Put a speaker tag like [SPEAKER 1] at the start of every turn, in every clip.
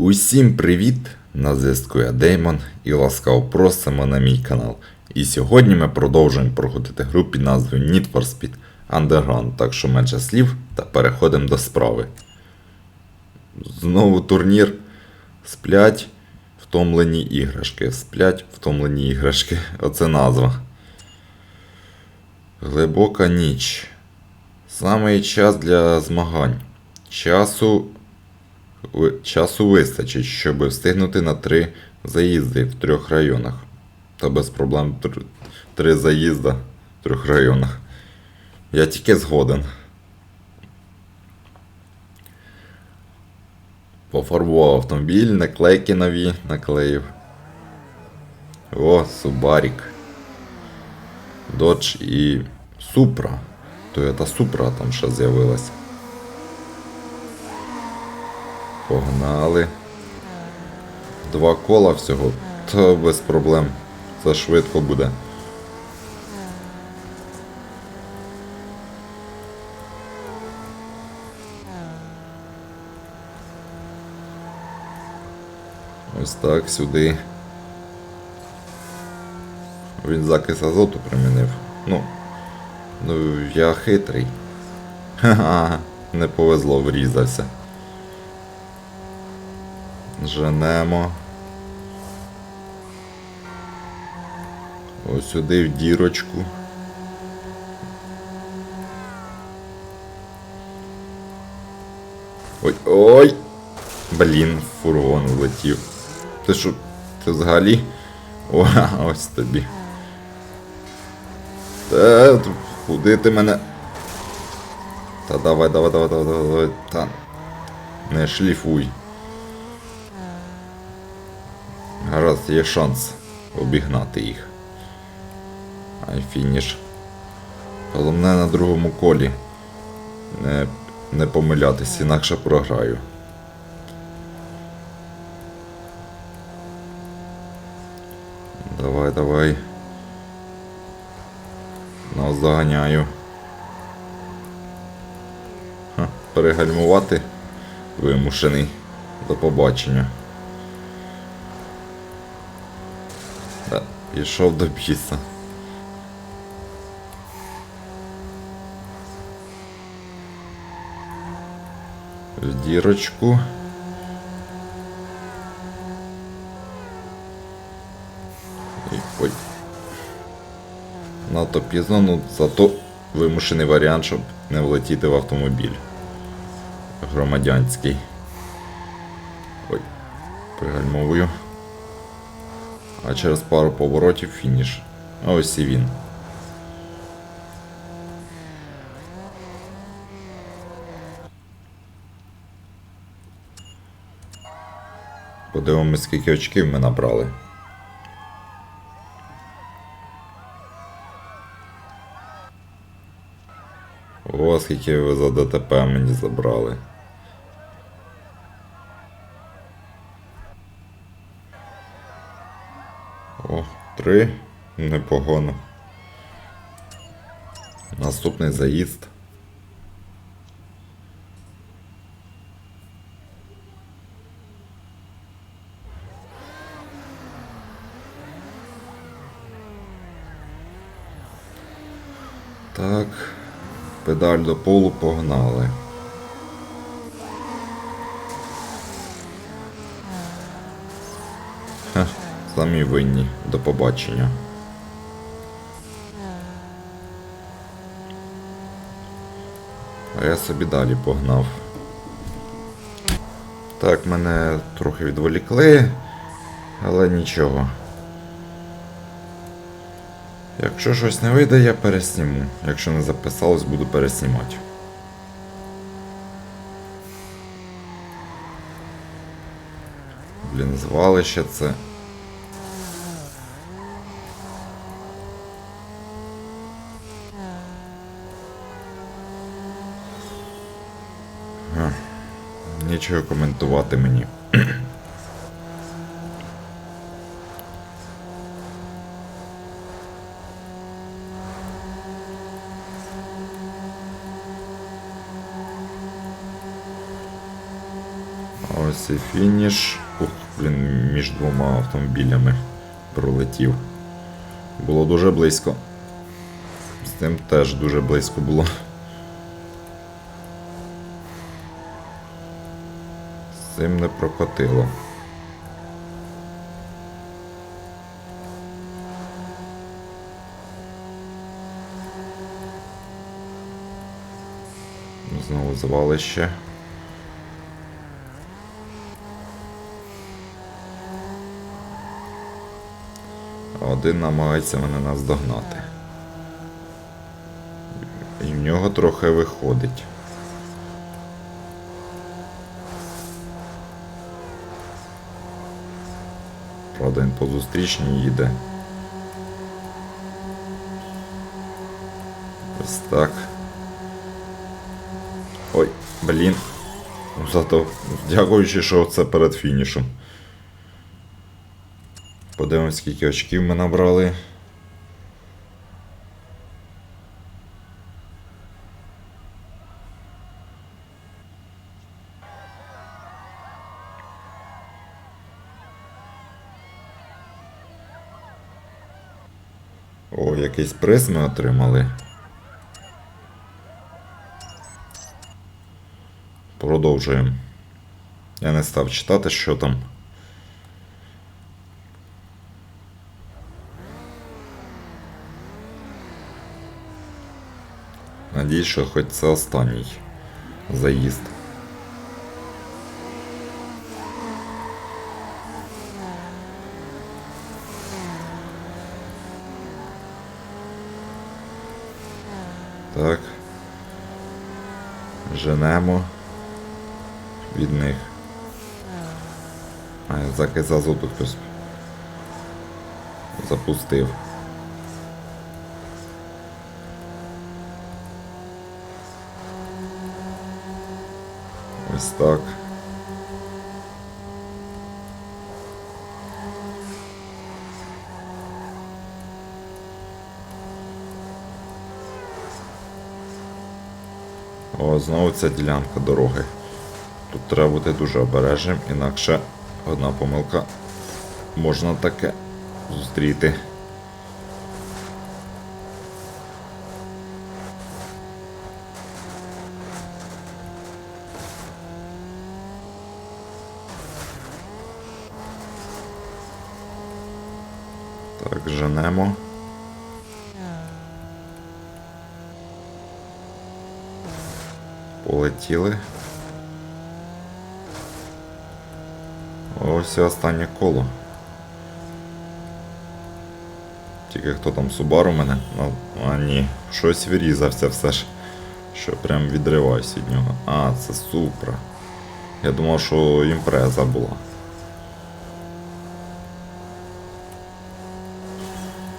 [SPEAKER 1] Усім привіт! На зв'язку я Деймон і ласкаво просимо на мій канал. І сьогодні ми продовжуємо проходити гру під назвою Need for Speed Underground, так що менше слів та переходимо до справи. Знову турнір. Сплять втомлені іграшки. Сплять втомлені іграшки. Оце назва. Глибока ніч. Саме час для змагань. Часу Часу вистачить, щоб встигнути на три заїзди в трьох районах. Та без проблем тр- три заїзда в трьох районах. Я тільки згоден. Пофарбував автомобіль, наклейки нові наклеїв. О, Субарік. Dodge і Supra. Toyota Supra там ще з'явилася. Погнали. Два кола всього. Та без проблем. Це швидко буде. Ось так сюди. Він закис азоту примінив. Ну. Ну, я хитрий. Ха-ха, не повезло, врізався. Женемо. Ось сюди в дірочку. Ой, ой! Блін, фургон влетів. Ти що, ти взагалі? О, ось тобі. Та, куди ти мене? Та давай, давай, давай, давай, давай, давай. Та. Не шліфуй. Гаразд, є шанс обігнати їх. Ай фініш. Головне на другому колі. Не, не помилятись, інакше програю. Давай, давай. Нас заганяю. Ха, перегальмувати вимушений. До побачення. Пішов до біса. В дірочку. І, ой. Надто пізно, ну зато вимушений варіант, щоб не влетіти в автомобіль. Громадянський. Ой, пригальмовую. А через пару поворотів фініш. А ось і він. Подивимось, скільки очків ми набрали. О, скільки ви за ДТП мені забрали. Три. Непогано. Наступний заїзд. Так. Педаль до полу погнали. Самі винні. До побачення. А я собі далі погнав. Так, мене трохи відволікли, але нічого. Якщо щось не вийде, я пересніму. Якщо не записалось, буду переснімати. Блін, звалище це. Нічого коментувати мені. Ось і фініш. Ух, блін, між двома автомобілями пролетів. Було дуже близько. З тим теж дуже близько було. Цим не прокотило. Знову звалище. Один намагається мене наздогнати. І в нього трохи виходить. Він по зустрічній їде. Ось так. Ой, блін. Ну, Зато дякуючи, що це перед фінішем. Подивимось, скільки очків ми набрали. О, якийсь приз ми отримали. Продовжуємо. Я не став читати, що там. Надіюсь, що хоч це останній заїзд. Так. Женемо від них. А, закис азоту хтось запустив. Ось так. О, знову ця ділянка дороги. Тут треба бути дуже обережним, інакше одна помилка можна таке зустріти. Так, женемо. Полетіли. Ось останнє коло. Тільки хто там Субару мене? Ну, а ні, щось вирізався все ж. Що прям відриваюсь від нього. А, це Супра. Я думав, що імпреза була.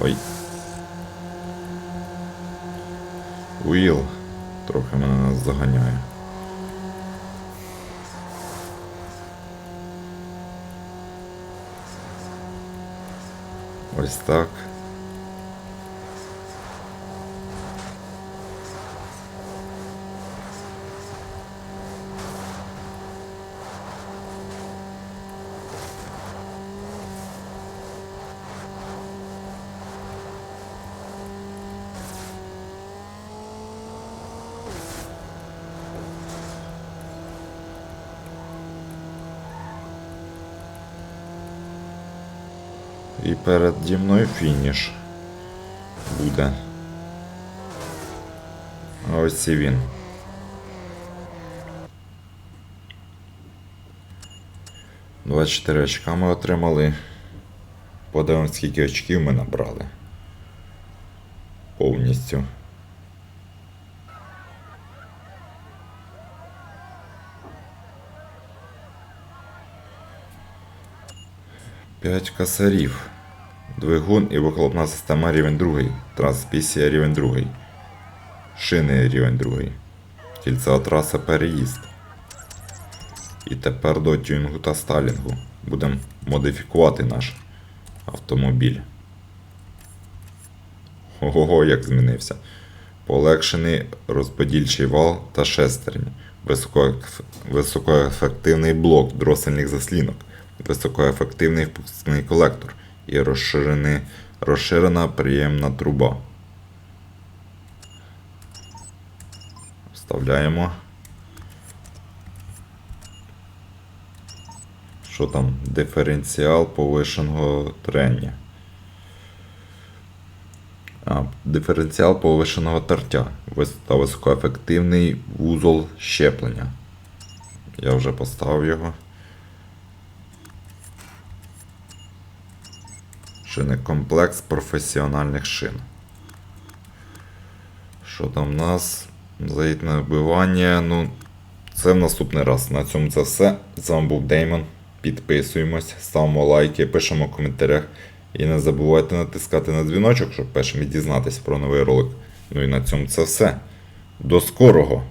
[SPEAKER 1] Ой. Уіл трохи мене нас заганяє. Ось так. І переді мною фініш буде. Ось і він. Двадцять чотири очка ми отримали. Подивимось, скільки очків ми набрали. Повністю. П'ять косарів. Двигун і вихлопна система рівень 2. Трансмісія рівень 2. Шини рівень 2. Кільцева траса переїзд. І тепер до тюнінгу та сталінгу. Будемо модифікувати наш автомобіль. Ого, як змінився. Полегшений розподільчий вал та шестерні. високоефективний блок дросельних заслінок, високоефективний впускний колектор і розширений, розширена приємна труба. Вставляємо. Що там? Диференціал повишеного трення. А, диференціал повишеного тертя та високоефективний вузол щеплення. Я вже поставив його. Шинекомплекс професіональних шин. Що там в нас? Заїтне вбивання. Ну, це в наступний раз. На цьому це все. З вами був Деймон. Підписуємось, ставимо лайки, пишемо в коментарях. І не забувайте натискати на дзвіночок, щоб першими дізнатися про новий ролик. Ну і на цьому це все. До скорого!